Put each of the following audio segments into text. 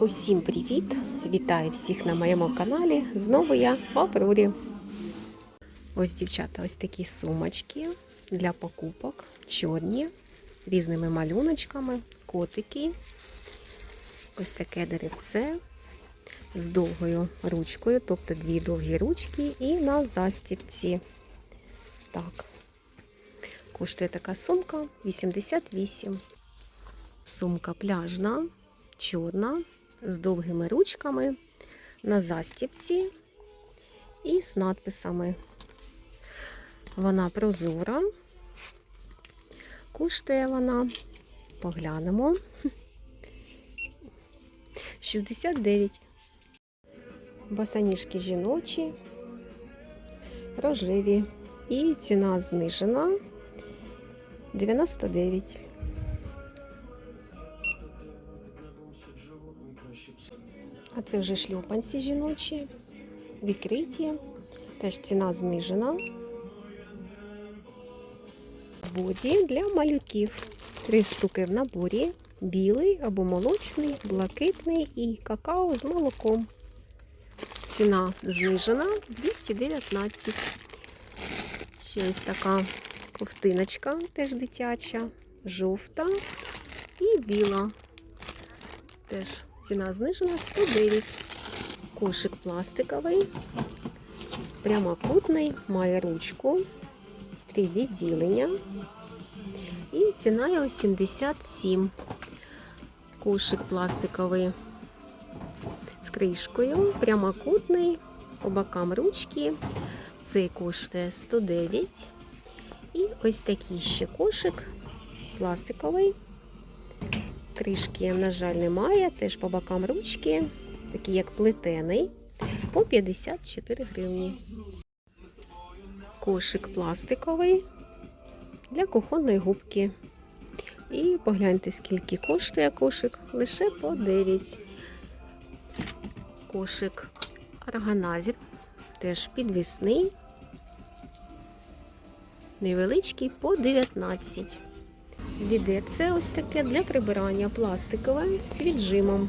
Усім привіт! Вітаю всіх на моєму каналі. Знову я в Аврорі. Ось, дівчата, ось такі сумочки для покупок. Чорні, різними малюночками, котики. Ось таке деревце з довгою ручкою, тобто дві довгі ручки, і на застібці. Так. Коштує така сумка 88. Сумка пляжна, чорна, з довгими ручками на застібці і з надписами. Вона прозора. Коштує вона, поглянемо. 69. Босоніжки жіночі, рожеві. І ціна знижена 99. А це вже шлюпанці жіночі, відкриті. Теж ціна знижена. Боді для малюків. Три штуки в наборі. Білий або молочний, блакитний і какао з молоком. Ціна знижена 219. Ще ось така ковтиночка, теж дитяча, жовта і біла. Теж ціна знижена 109. Кошик пластиковий, прямокутний, має ручку, три відділення. І ціна його 77. Кошик пластиковий з кришкою, прямокутний, по бокам ручки. Цей коштує 109. І ось такий ще кошик пластиковий. Кришки, на жаль, немає, теж по бокам ручки, такий як плетений, по 54 гривні. Кошик пластиковий для кухонної губки. І погляньте, скільки коштує кошик, лише по 9. Кошик органазір, теж підвісний, невеличкий по 19. Віде це ось таке для прибирання пластикове з віджимом.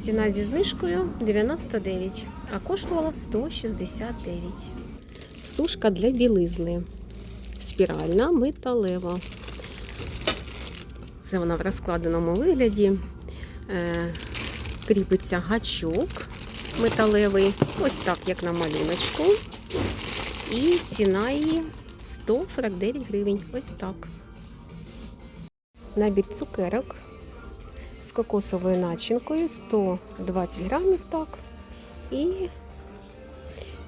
Ціна зі знижкою 99, а коштувала 169. Сушка для білизни. Спіральна металева. Це вона в розкладеному вигляді. Е, кріпиться гачок металевий, ось так, як на малюночку. І ціна її 149 гривень. Ось так. Набір цукерок з кокосовою начинкою 120 грамів, так. І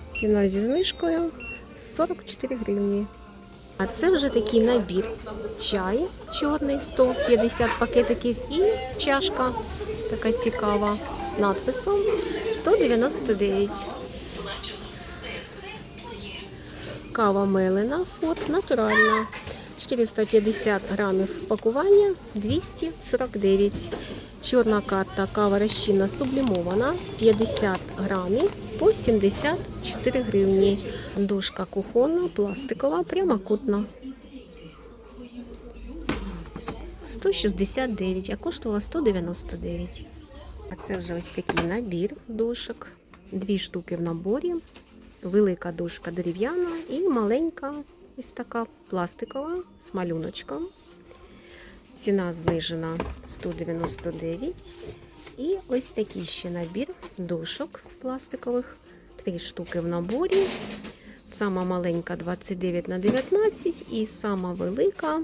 ціна зі знижкою 44 гривні. А це вже такий набір. Чай чорний, 150 пакетиків і чашка така цікава з надписом 199. Кава мелена, фот натуральна. 450 грамів пакування 249. Чорна карта кава розчинна сублімована 50 грамів по 74 гривні. Дужка кухонна, пластикова, прямокутна. 169, а коштувала 199. А це вже ось такий набір дошок. Дві штуки в наборі. Велика дошка дерев'яна і маленька ось така пластикова з малюночком. Ціна знижена 199. І ось такий ще набір дошок пластикових. Три штуки в наборі. Сама маленька 29 на 19 і сама велика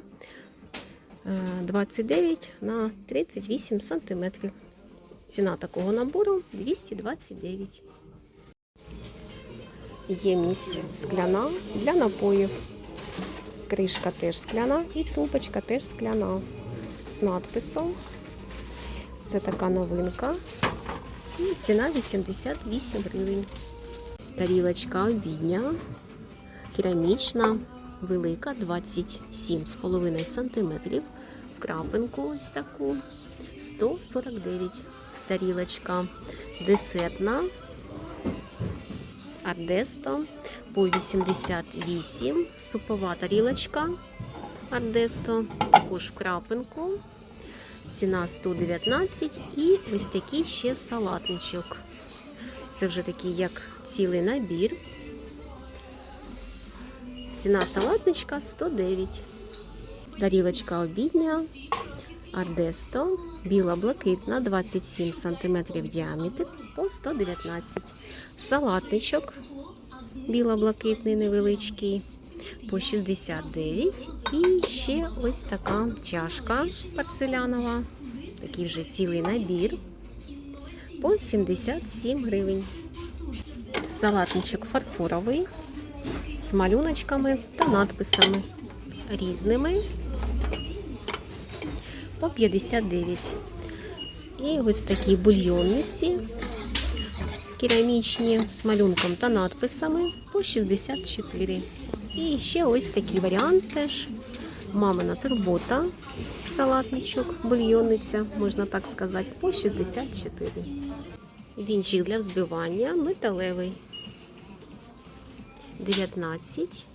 29 на 38 сантиметрів. Ціна такого набору 229. Ємність скляна для напоїв. Кришка теж скляна і трубочка теж скляна з надписом. Це така новинка. І ціна 88 гривень. Тарілочка обідня, керамічна, велика, 27,5 см. Крапинку ось таку 149 тарілочка. Десертна, ардесто по 88, супова тарілочка ардесто, також в крапинку. Ціна 119 і ось такий ще салатничок. Це вже такий як цілий набір. Ціна салатничка 109. Тарілочка обідня. Ардесто. Біла блакитна 27 см діаметр по 119. Салатничок. Біла-блакитний невеличкий по 69. І ще ось така чашка порцелянова. Такий вже цілий набір по 77 гривень. Салатничок фарфоровий з малюночками та надписами різними по 59. І ось такі бульйонниці керамічні з малюнком та надписами по 64. І ще ось такий варіант теж. Мамина турбота, салатничок, бульйонниця, можна так сказати, по 64. Вінчик для взбивання металевий. 19.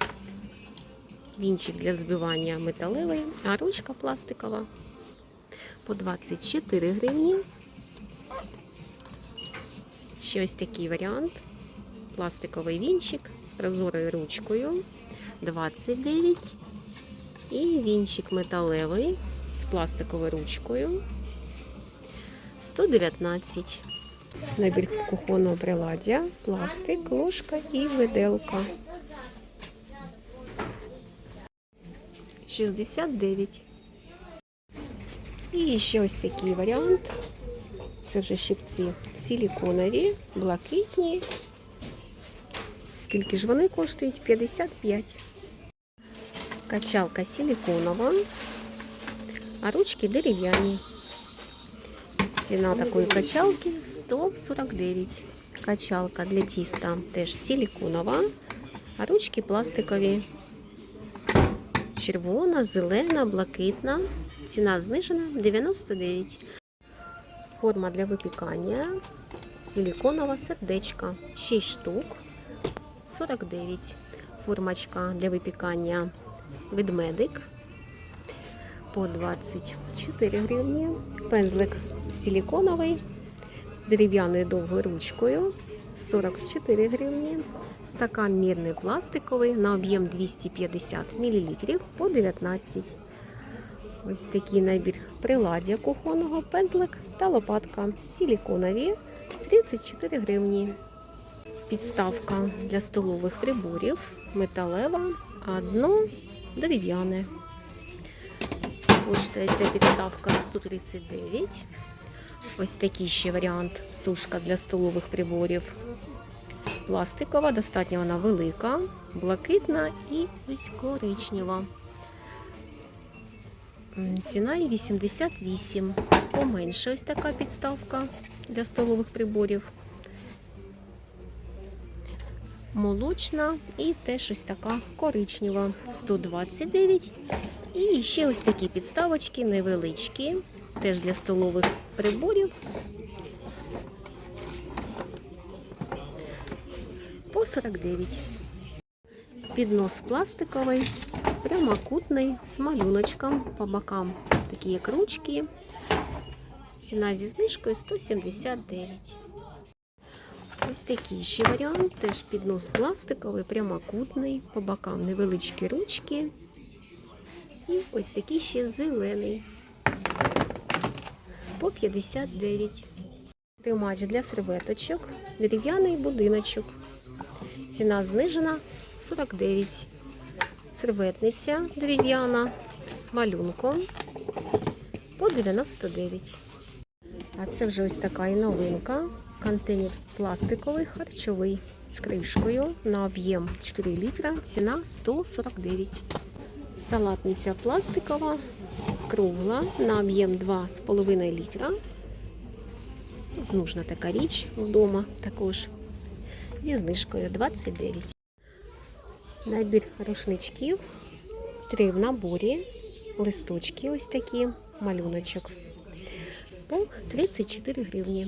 Вінчик для взбивання металевий, а ручка пластикова по 24 гривні. Ще ось такий варіант. Пластиковий вінчик прозорою ручкою 29. І вінчик металевий з пластиковою ручкою 119. Набір кухонного приладдя, пластик, ложка і виделка. 69. І ще ось такий варіант. Це вже щипці силіконові, блакитні. Скільки ж вони коштують? 55. Качалка силіконова, а ручки дерев'яні. Ціна такої качалки 149. Качалка для тіста теж силіконова, а ручки пластикові. Червона, зелена, блакитна. Ціна знижена 99. Форма для випікання. Силіконова сердечка 6 штук 49. Формочка для випікання ведмедик по 24 гривні. Пензлик силіконовий, дерев'яною довгою ручкою 44 гривні. Стакан мірний пластиковий на об'єм 250 мл по 19. Ось такий набір приладдя кухонного, пензлик та лопатка. Силіконові 34 гривні. Підставка для столових приборів, металева, а дно дерев'яне. Коштує ця підставка 139. Ось такий ще варіант сушка для столових приборів. Пластикова, достатньо вона велика, блакитна і ось коричнева. Ціна її 88. Поменше ось така підставка для столових приборів. Молочна і теж ось така коричнева 129. І ще ось такі підставочки невеличкі, теж для столових приборів. По 49. Піднос пластиковий, прямокутний, з малюночком по бокам. Такі як ручки. Ціна зі знижкою 179. Ось такий ще варіант. Теж піднос пластиковий, прямокутний, по бокам невеличкі ручки. І ось такий ще зелений. По 59. Тримач для серветочок, дерев'яний будиночок. Ціна знижена 49. Серветниця дерев'яна з малюнком по 99. А це вже ось така і новинка. Контейнер пластиковий, харчовий з кришкою на об'єм 4 літра. Ціна 149. Салатниця пластикова, кругла на об'єм 2,5 літра. Нужна така річ вдома також. Зі знижкою 29. Набір рушничків. Три в наборі. Листочки ось такі, малюночок. По 34 гривні.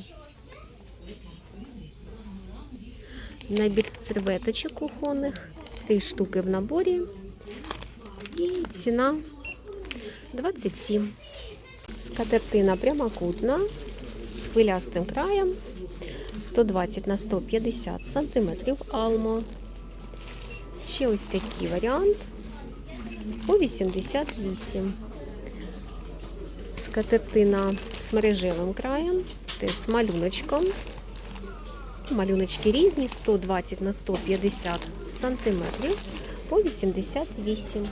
Набір серветочок кухонних. Три штуки в наборі. І ціна 27. Скатертина прямокутна з хвилястим краєм 120 на 150 сантиметрів алмо. Ще ось такий варіант по 88. Скатертина з мережевим краєм, теж з малюночком. Малюночки різні 120 на 150 сантиметрів по 88.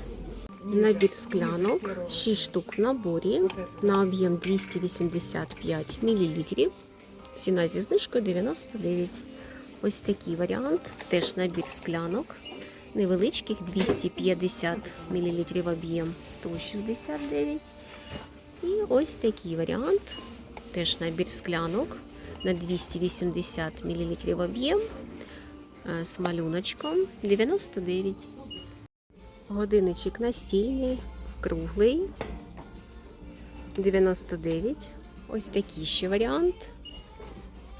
Набір склянок 6 штук в наборі на об'єм 285 мл. Ціна зі знижкою 99. Ось такий варіант. Теж набір склянок. Невеличких 250 мл об'єм 169. І ось такий варіант. Теж набір склянок на 280 мл об'єм е, з малюночком 99. Годинничок настільний, круглий 99. Ось такий ще варіант.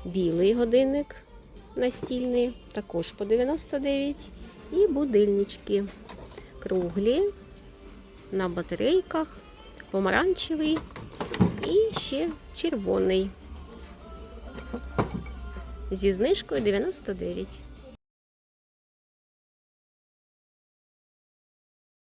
Білий годинник настільний, також по 99. І будильнички круглі на батарейках, помаранчевий і ще червоний. Зі знижкою 99.